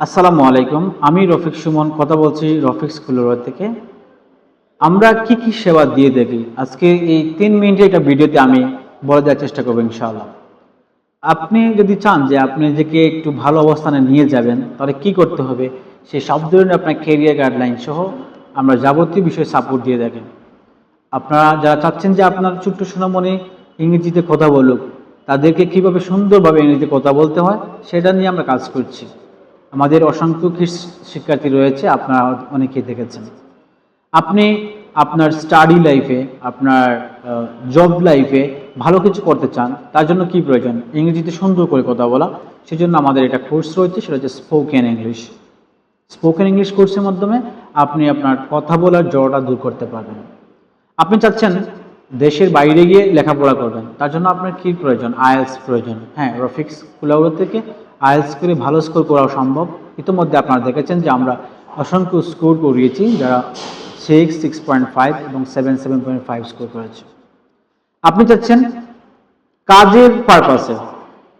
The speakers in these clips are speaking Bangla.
আসসালামু আলাইকুম, আমি রফিক সুমন, কথা বলছি রফিক স্কুলের থেকে। আমরা কি কি সেবা দিয়ে থাকি? আজকে এই তিন মিনিটের একটা ভিডিওতে আমি বলে দেওয়ার চেষ্টা করব ইনশাআল্লাহ। আপনি যদি চান যে আপনি নিজেকে একটু ভালো অবস্থানে নিয়ে যাবেন, তাহলে কি করতে হবে? সেই সব ধরনের আপনার কেরিয়ার গাইডলাইন সহ আমরা যাবতীয় বিষয়ে সাপোর্ট দিয়ে থাকি। আপনারা যারা চাচ্ছেন যে আপনার ছোট্ট সোনামণি ইংরেজিতে কথা বলুক, তাদেরকে কীভাবে সুন্দরভাবে ইংরেজিতে কথা বলতে হয়, সেটা নিয়ে আমরা কাজ করছি। আমাদের অসংখ্য শিক্ষার্থী রয়েছে, আপনারা অনেকেই দেখেছেন। আপনি আপনার স্টাডি লাইফে আপনার জব লাইফে ভালো কিছু করতে চান, তার জন্য কি প্রয়োজন? ইংরেজিতে সুন্দর করে কথা বলা, সেজন্য আমাদের এটা কোর্স রয়েছে, সেটা হচ্ছে স্পোকেন ইংলিশ স্পোকেন ইংলিশ কোর্সের মাধ্যমে আপনি আপনার কথা বলার জড়টা দূর করতে পারবেন। আপনি চাচ্ছেন দেশের বাইরে গিয়ে লেখাপড়া করবেন, তার জন্য আপনার কি প্রয়োজন? আইএলস প্রয়োজন। হ্যাঁ রফিক্স কুলাউড়ো থেকে আইএলস করে ভালো স্কোর করাও সম্ভব। ইতিমধ্যে আপনারা দেখেছেন যে আমরা অসংখ্য স্কোর করিয়েছি যারা সিক্স সিক্স পয়েন্ট ফাইভ এবং seven seven point five score করেছে। আপনি চাচ্ছেন কাজের পারপাসে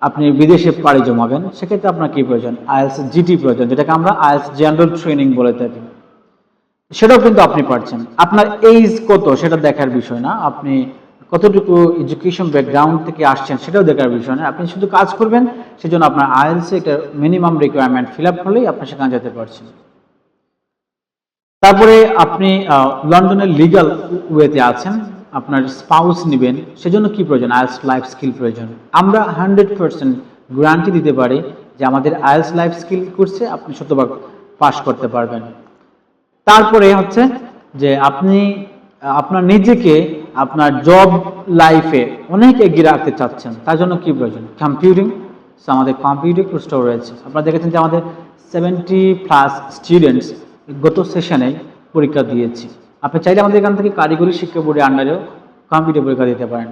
আপনি বিদেশে পাড়ি জমাবেন, সেক্ষেত্রে আপনার কি প্রয়োজন? আইএলস জিটি প্রয়োজন, যেটাকে আমরা আইএলস জেনারেল ট্রেনিং বলে থাকি। সেটাও কিন্তু আপনি পারছেন। আপনার এইজ কত সেটা দেখার বিষয় না। আপনি কতটুকু এডুকেশন ব্যাকগ্রাউন্ড থেকে আসছেন সেটাও দেখার বিষয় না আপনি শুধু কাজ করবেন, সেজন্য আপনার আইএলসে একটা মিনিমাম রিকোয়ারমেন্ট ফিল আপ করলেই আপনি সেখানে যেতে পারছেন। তারপরে আপনি লন্ডনের লিগাল ওয়েতে আছেন, আপনার স্পাউস নেবেন, সেজন্য কি প্রয়োজন? আইএলস লাইফ স্কিল প্রয়োজন। আমরা হান্ড্রেড পার্সেন্ট গ্যারান্টি দিতে পারি যে আমাদের আইএলস লাইফ স্কিল করছে আপনি শতভাগ পাশ করতে পারবেন। তারপরে হচ্ছে যে আপনি আপনার নিজেকে আপনার জব লাইফে অনেক এগিয়ে রাখতে চাচ্ছেন। তার জন্য কি প্রয়োজন? কম্পিউটিং আমাদের কম্পিউটার কোর্সটাও রয়েছে। আপনারা দেখেছেন যে আমাদের সেভেন্টি প্লাস স্টুডেন্টস গত সেশনে পরীক্ষা দিয়েছি। আপনি চাইলে আমাদের এখান থেকে কারিগরি শিক্ষা বোর্ডের আন্ডারেও কম্পিউটার পরীক্ষা দিতে পারেন।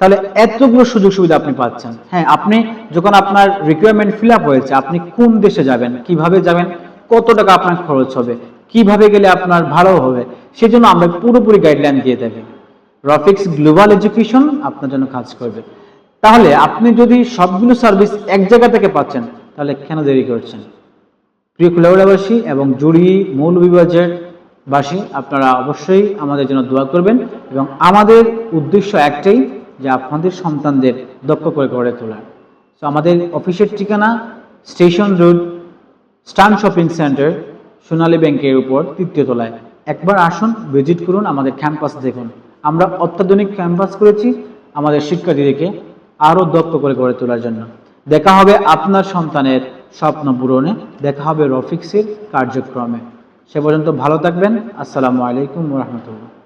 তাহলে এতগুলো সুযোগ সুবিধা আপনি পাচ্ছেন। হ্যাঁ আপনি যখন আপনার রিকোয়ারমেন্ট ফিল আপ হয়েছে, আপনি কোন দেশে যাবেন, কীভাবে যাবেন, কত টাকা আপনার খরচ হবে, কীভাবে গেলে আপনার ভালো হবে, সেজন্য আমরা পুরোপুরি গাইডলাইন দিয়ে থাকি। রফিক্স গ্লোবাল এডুকেশন আপনার জন্য কাজ করবে। তাহলে আপনি যদি সবগুলো সার্ভিস এক জায়গা থেকে পাচ্ছেন, তাহলে কেন দেরি করছেন? প্রিয় কুলাউড়াবাসী এবং জুড়ি মৌলভীবাজার বাসী আপনারা অবশ্যই আমাদের জন্য দোয়া করবেন এবং আমাদের উদ্দেশ্য একটাই যে আপনাদের সন্তানদের দক্ষ করে গড়ে তোলা। তো আমাদের অফিসের ঠিকানা স্টেশন রোড, স্টান শপিং সেন্টার, সোনালী ব্যাংকের উপর তৃতীয় তলায়। একবার আসুন, ভিজিট করুন, আমাদের ক্যাম্পাস দেখুন। আমরা অত্যাধুনিক ক্যাম্পাস করেছি আমাদের শিক্ষার্থীদেরকে আরও দক্ষ করে গড়ে তোলার জন্য। দেখা হবে আপনার সন্তানের স্বপ্ন পূরণে, দেখা হবে রফিক্সের কার্যক্রমে। সে পর্যন্ত ভালো থাকবেন। আসসালামু আলাইকুম রহমতুল্লাহ।